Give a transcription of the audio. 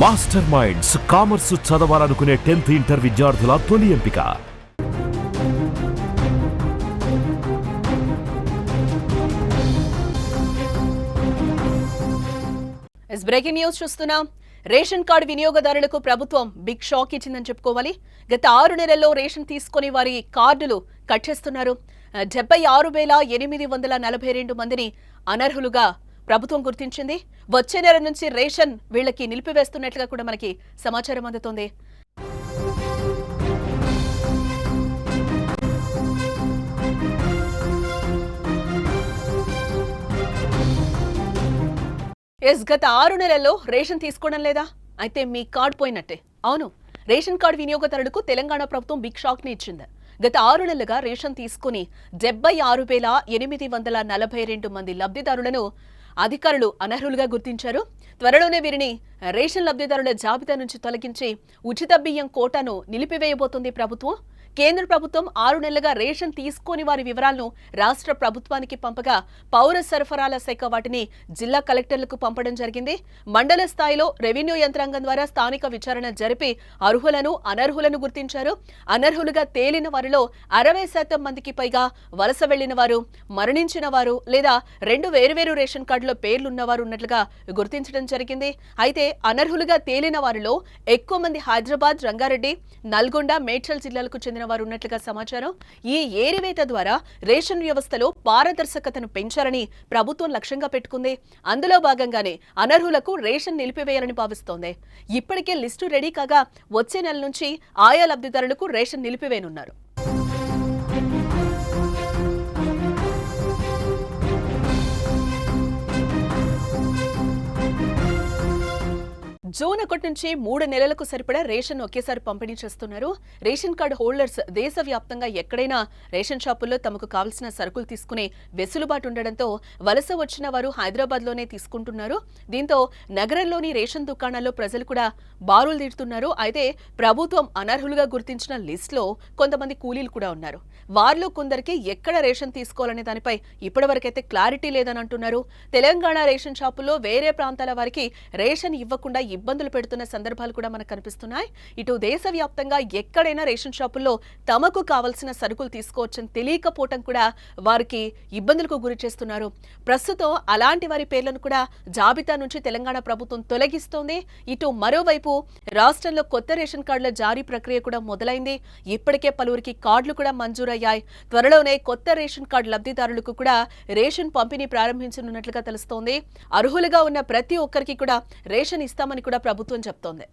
Master minds commerce చదవాలనుకునే tenth inter విద్యార్థుల తొలి ఎంపిక. ఎస్ బ్రేకింగ్ న్యూస్ చూస్తున్నాం. రేషన్ కార్డు వినియోగదారులకు ప్రభుత్వం బిగ్ షాక్ ఇచ్చిందని చెప్పుకోవాలి. గత ఆరు నెలల్లో రేషన్ తీసుకొని వారి కార్డులు కట్ చేస్తున్నారు డెబ్బై ఆరు వేల ఎనిమిది వందల నలభై రెండు మందిని అనర్హులుగా ప్రభుత్వం గుర్తించింది. వచ్చే నెల నుంచి రేషన్ వీళ్ళకి నిలిపివేస్తున్నట్లుగా కూడా మనకి సమాచారం అందుతోంది. ఎస్ గత ఆరు నెలల్లో రేషన్ తీసుకోవడం లేదా? అయితే మీ కార్డ్ పోయినట్టే. అవును రేషన్ కార్డు వినియోగదారులకు తెలంగాణ ప్రభుత్వం బిగ్ షాక్ని ఇచ్చింది. గత ఆరు నెలలుగా రేషన్ తీసుకుని డెబ్బై ఆరు వేల ఎనిమిది వందల నలభై రెండు మంది లబ్ధిదారులను అధికారులు అనర్హులుగా గుర్తించారు. త్వరలోనే వీరిని రేషన్ లబ్ధిదారుల జాబితా నుంచి తొలగించి ఉచిత బియ్యం కోటాను నిలిపివేయబోతుంది ప్రభుత్వం. కేంద్ర ప్రభుత్వం ఆరు నెలలుగా రేషన్ తీసుకోని వారి వివరాలను రాష్ట్ర ప్రభుత్వానికి పంపగా పౌర సరఫరాల శాఖ వాటిని జిల్లా కలెక్టర్లకు పంపడం జరిగింది. మండల స్థాయిలో రెవెన్యూ యంత్రాంగం ద్వారా స్థానిక విచారణ జరిపి అర్హులను అనర్హులను గుర్తించారు. అనర్హులుగా తేలిన వారిలో అరవై శాతం మందికి పైగా వలస వెళ్ళిన వారు మరణించిన వారు లేదా రెండు వేరువేరు రేషన్ కార్డులో పేర్లున్నవారు ఉన్నట్లుగా గుర్తించడం జరిగింది. అయితే అనర్హులుగా తేలిన వారిలో ఎక్కువ మంది హైదరాబాద్ రంగారెడ్డి నల్గొండ మేడ్చల్ జిల్లాలకు చెందిన వారు ఉన్నట్లుగా సమాచారం. ఈ ఏరివేత ద్వారా రేషన్ వ్యవస్థలో పారదర్శకతను పెంచాలని ప్రభుత్వం లక్ష్యంగా పెట్టుకుంది. అందులో భాగంగానే అనర్హులకు రేషన్ నిలిపివేయాలని భావిస్తోంది. ఇప్పటికే లిస్టు రెడీ కాగా వచ్చే నెల నుంచి ఆయా లబ్ధిదారులకు రేషన్ నిలిపివేయనున్నారు. జూన్ ఒకటి నుంచి మూడు నెలలకు సరిపడా రేషన్ ఒకేసారి పంపిణీ చేస్తున్నారు. రేషన్ కార్డు హోల్డర్స్ దేశవ్యాప్తంగా ఎక్కడైనా రేషన్ షాపుల్లో తమకు కావలసిన సరుకులు తీసుకునే వెసులుబాటు ఉండడంతో వలస వచ్చిన వారు హైదరాబాద్లోనే తీసుకుంటున్నారు. దీంతో నగరంలోని రేషన్ దుకాణాల్లో ప్రజలు కూడా బారులు తీరుతున్నారు. అయితే ప్రభుత్వం అనర్హులుగా గుర్తించిన లిస్టులో కొంతమంది కూలీలు కూడా ఉన్నారు. వారిలో కొందరికి ఎక్కడ రేషన్ తీసుకోవాలనే దానిపై ఇప్పటివరకైతే క్లారిటీ లేదని అంటున్నారు. తెలంగాణ రేషన్ షాపుల్లో వేరే ప్రాంతాల వారికి రేషన్ ఇవ్వకుండా ఇబ్బందులు పెడుతున్న సందర్భాలు కూడా మనకు కనిపిస్తున్నాయి. ఇటు దేశవ్యాప్తంగా ఎక్కడైనా రేషన్ షాపుల్లో తమకు కావలసిన సరుకులు తీసుకోవచ్చని తెలియకపోవటం కూడా వారికి ఇబ్బందులకు గురి చేస్తున్నారు. ప్రస్తుతం అలాంటి వారి పేర్లను కూడా జాబితా నుంచి తెలంగాణ ప్రభుత్వం తొలగిస్తోంది. ఇటు మరోవైపు రాష్ట్రంలో కొత్త రేషన్ కార్డుల జారీ ప్రక్రియ కూడా మొదలైంది. ఇప్పటికే పలువురికి కార్డులు కూడా మంజూరయ్యాయి. త్వరలోనే కొత్త రేషన్ కార్డు లబ్ధిదారులకు కూడా రేషన్ పంపిణీ ప్రారంభించనున్నట్లుగా తెలుస్తోంది. అర్హులుగా ఉన్న ప్రతి ఒక్కరికి కూడా రేషన్ ఇస్తామని కూడా ప్రభుత్వం చెప్తోంది.